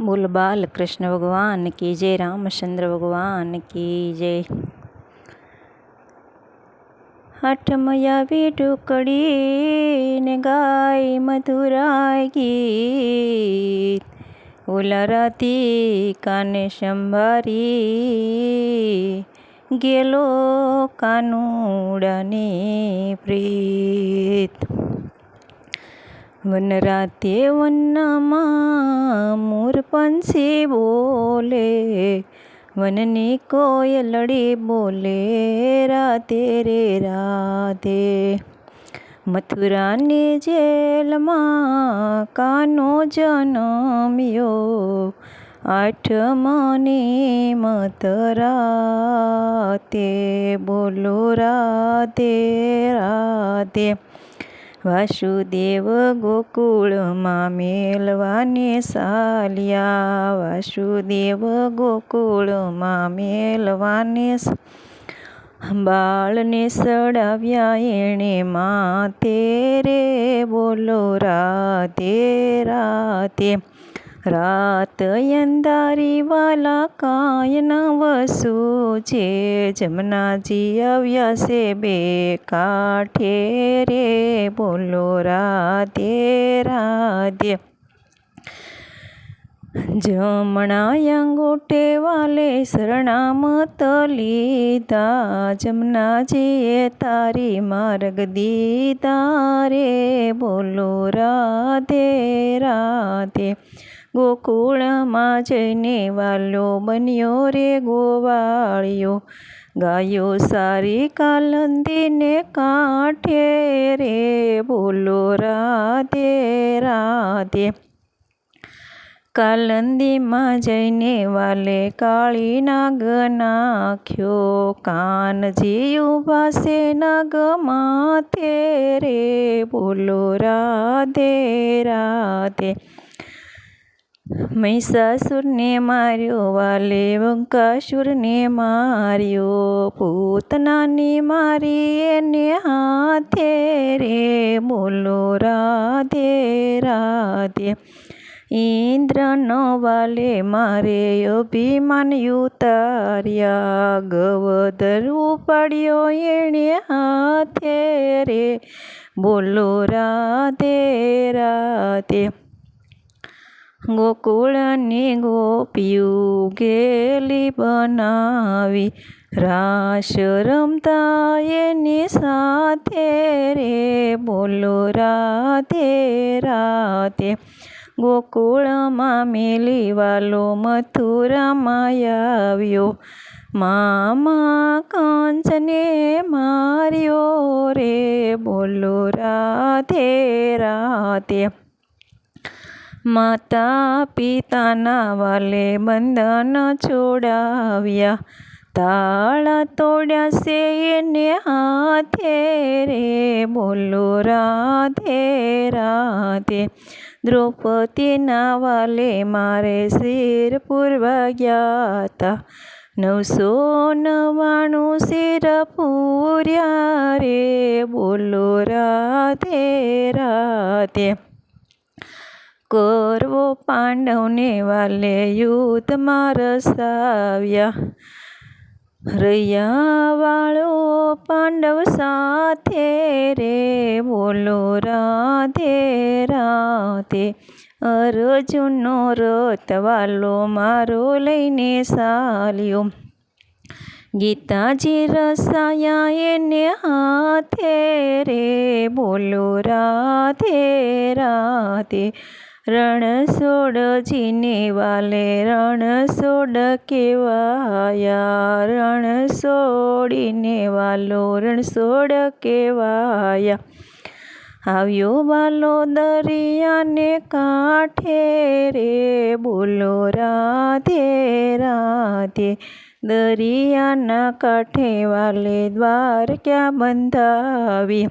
બોલ બાલ, કૃષ્ણ ભગવાન કી જય રામચંદ્ર ભગવાન કી જય. હાથમાં આવી ઢોકળી ને ગાય મધુરાય ગીત. ઓલા રાતી કાને સંભારી ગેલો કાનુડાને પ્રીત. વન રાતે વનમાં મોર પંછી બોલે, વનની કોયલડી બોલે, રાતે રે રાતે. મથુરાની જેલમાં કાનો જન્મ્યો, આઠમને મતરાતે બોલો, રાતે રાધે વાસુદેવ ગોકુળમાં મેલવાને સાલ્યા. વાસુદેવ ગોકુળમાં મેલવાને બાળને સડાવ્યા એણે માતે રે બોલો રાધે રાધે. રાત અંધારી વાલા કાંઈ વસુ છે જમનાજી આવ્યા છે બે કાંઠે રે બોલો રાધે રાધે જમણા અંગૂઠે વાલે શરણામત લીધા જમનાજીએ તારી માર્ગ દીધા રે બોલો રાધે રાધે ગોકુળમાં જઈને વાલો બન્યો રે ગોવાળિયો. ગાયો સારી કાલંદીને કાંઠે રે, બોલો રાધે રાધે. કાલંદીમાં જઈને વાલે કાળી નાગ નાખ્યો. કાનજી છે નાગ માથે રે, બોલો રાધે રાધે. મહિષાસુરને માર્યો વાલે વંકાસુરને માર્યો પૂતનાને મારી એને હાથે રે બોલો રાધે રાધે ઇન્દ્રનો વાલે મારે અભિમાન ઉતાર્યા ગવદર ઉપાડ્યો એણે હાથે રે બોલો રાધે રાધે ગોકુળની ગોપિયું ગેલી બનાવી. રાસ રમતા એની સાથે રે, બોલો રાતે રાતે. ગોકુળમાં મેલી વાલો મથુરામાં આવ્યો. મામા કંચને માર્યો રે, બોલો રાતે રાધે માતા પિતાના વાલે બંધન છોડાવ્યા. તાળા તોડ્યા છે એને હાથે રે, બોલો રાધે રાધે. દ્રૌપદીના વાલે મારે શિર પૂરવા ગયા હતા નવસો નવાણું શિર પૂર્યા રે, બોલો રાધે રાધે. કરવો પાંડવને વાલે યુદ્ધમાં રસાવ્યા રૈયાવાળો પાંડવ સાથે રે, બોલો રાધે રાધે. અર્જુનનો રથ વાલો મારો લઈને સાલ્યો ગીતાજી રસાયા એને હાથે રે, બોલો રાધે રાધે. રણછોડજીને વાલે રણછોડ કેવાયા રણછોડીને વાલો રણછોડ કેવાયા આવ્યો વાલો દરિયાને કાંઠે રે, બોલો રાધે રાધે. દરિયાના કાંઠે વાલે દ્વારકા બંધાવી?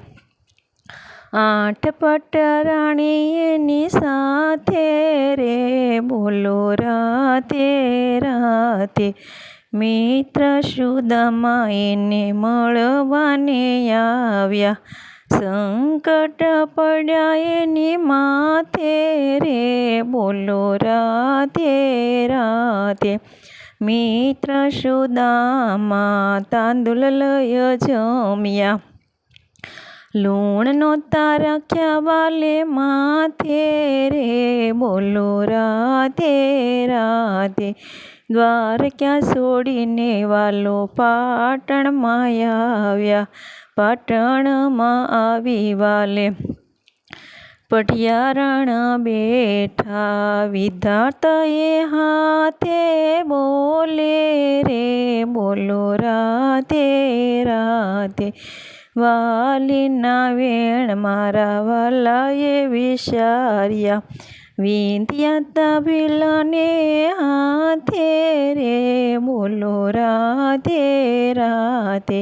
આઠ પટરાણી એની સાથે રે, બોલો રાતે રાતે. મિત્ર સુદામા એને મળવાને આવ્યા. સંકટ પડ્યા એની માથે રે, બોલો રાતે રાતે. મિત્ર સુદામા તાંદુલ લય જમ્યા. લૂણ નહોતા રાખ્યા વાલે માથે રે, બોલો રાધે રાધે. દ્વારકા છોડીને વાલો પાટણમાં આવ્યા. પાટણમાં આવી વાલે પટિયારણ બેઠા. વિધાતાએ હાથે બોલે રે, બોલો રાધે રાધે. વાલીના વેણ મારા વાલાએ વિચાર્યા વિંધ્યાતા ભીલને હાથે રે, બોલો રાધે રાધે,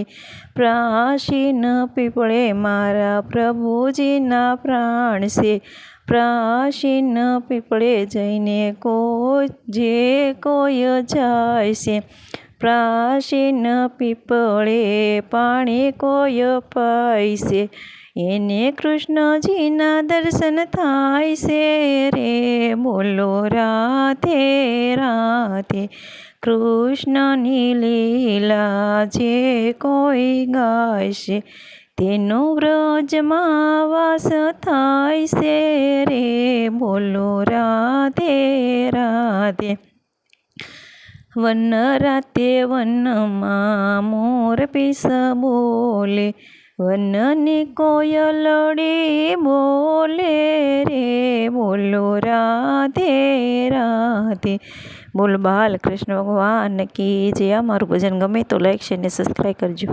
પ્રાચીન પીપળે મારા પ્રભુજીના પ્રાણ છે, પ્રાચીન પીપળે જઈને કોઈ જે કોઈ જાય છે પ્રાચીન પીપળે પાણી કોઈ પાય એને કૃષ્ણજીના દર્શન થાય છે રે. બોલો રાધે રાધે. કૃષ્ણની લીલા જે કોઈ છે તેનો વ્રજમાં વાસ થાય છે રે. બોલો રાધે રાધે. વન રાતે વનમાં મોર પીસ બોલે, વનની કોયલડી બોલે રે, બોલો રાધે રાધે. બોલ કૃષ્ણ ભગવાન કી જે અમારું ભજન ગમે તો લાઈક શેર ને સબસ્ક્રાઈબ કરજો.